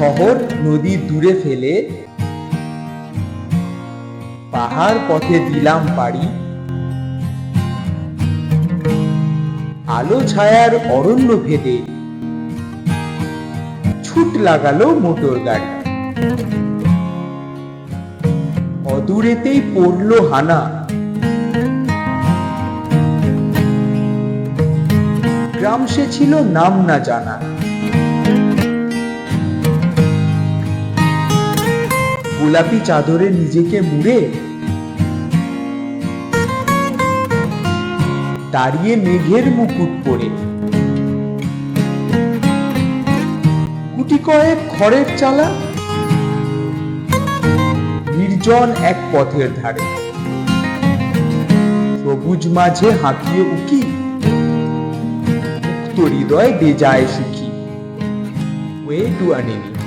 শহর নদী দূরে ফেলে পাহাড় পথে দিলাম পাড়ি। আলো ছায়ার অরণ্য ভেদে ছুট লাগালো মোটর গাড়ি। অদূরেতেই পড়ল হানা। গ্রাম সে ছিল নাম না জানা। গোলাপি চাদরে নিজেকে মুড়ে দাঁড়িয়ে মেঘের মুকুট পরে। গুটি কয়েক খড়ের চালা নির্জন এক পথের ধারে। সবুজ মাঝে হাঁকিয়ে উকি মুক্ত হৃদয় বেজায় সুখী। ওয়ে টু আনিনি